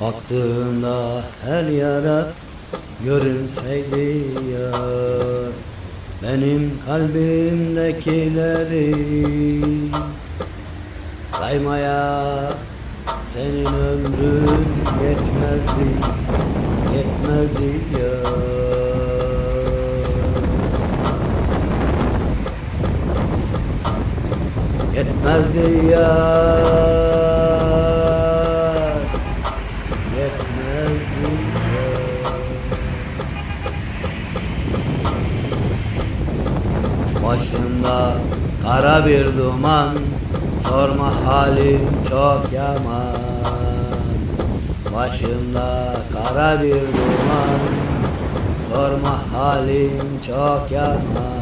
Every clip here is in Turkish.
Baktığında her yere görünseydi yar Benim kalbimdekileri Saymaya senin ömrün yetmezdi Yetmezdi yar Yetmezdi yar Başımda kara bir duman Sorma halim çok yaman. Başımda kara bir duman. Sorma halim çok yaman.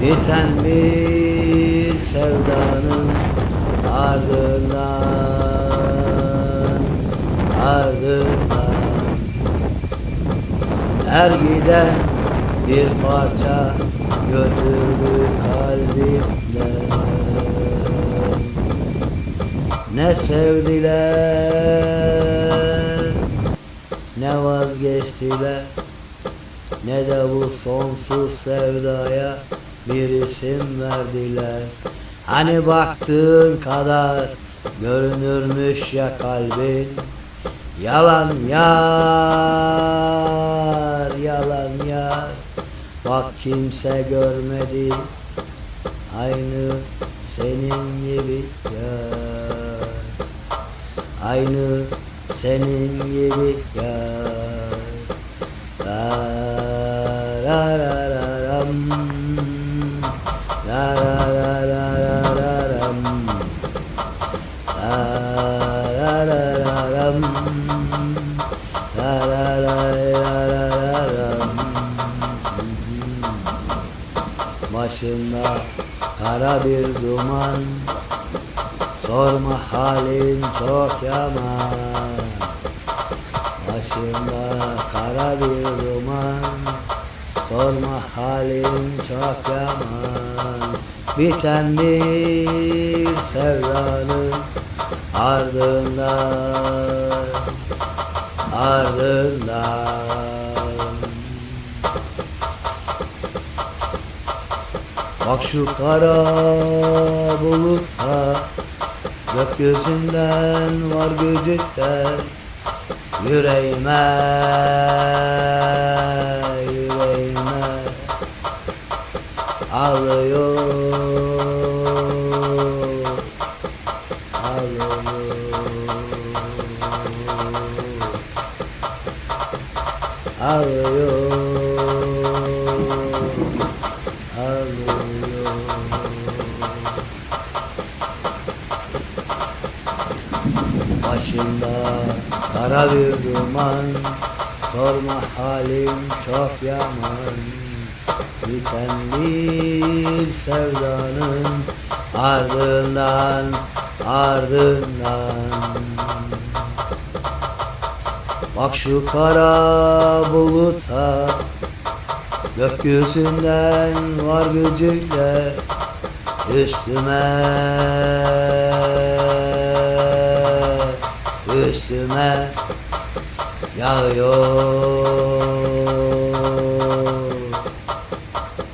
Biten bir sevdanın ardından Ardından. Her giden bir parça götürdü kalbimden Ne sevdiler ne vazgeçtiler ne de bu sonsuz sevdaya bir isim verdiler. Hani baktığın kadar görünürmüş ya kalbin. Yalan yar. Bak kimse görmedi aynı senin gibi yar. Aynı senin gibi yar. La la la la ram. La la la la la la ram. La Başımda kara bir duman. Sorma halin çok yaman Başımda kara bir duman. Sorma halin çok yaman Biten bir sevdanın ardından Ardından Bak şu kara bulutta Gökyüzünden var gücükler Yüreğime Yüreğime Ağlıyor kara bir duman Sorma halim çok yaman. Biten bir sevdanın ardından ardından. Bak şu kara buluta Gökyüzünden var gücüyle Üstüme Üstüme Yağıyor.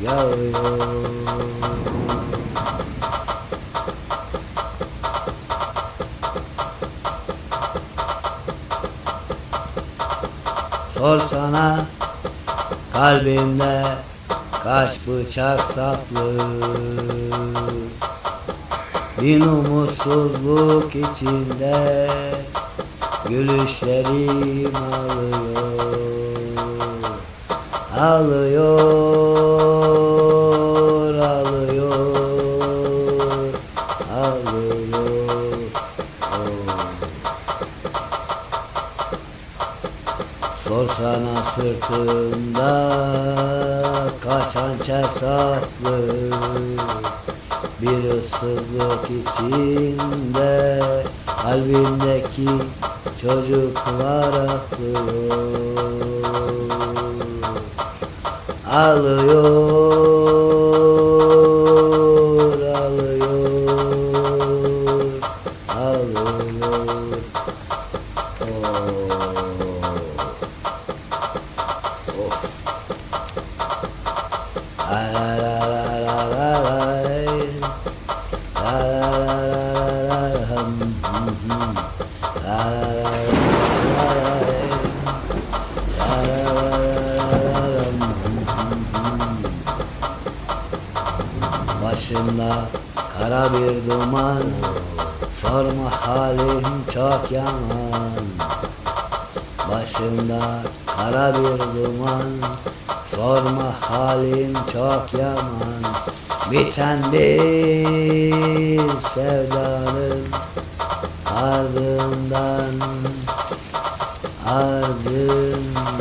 Yağıyor. Sorsana kalbimde kaç bıçak saplı Bin umutsuzluk içinde gülüşlerim ağlıyor Ağlıyor, ağlıyor, ağlıyor oh. Sorsana sırtında kaç hançer saplı Bir ıssızlık içinde kalbimdeki çocuklar atlıyor Alıyor, alıyor, alıyor Oh. La la la la la la. La Başımda kara bir duman Sorma halim çok yaman. Başımda kara bir duman Sorma halim çok yaman. Biten bir sevdanın Ardından Ardından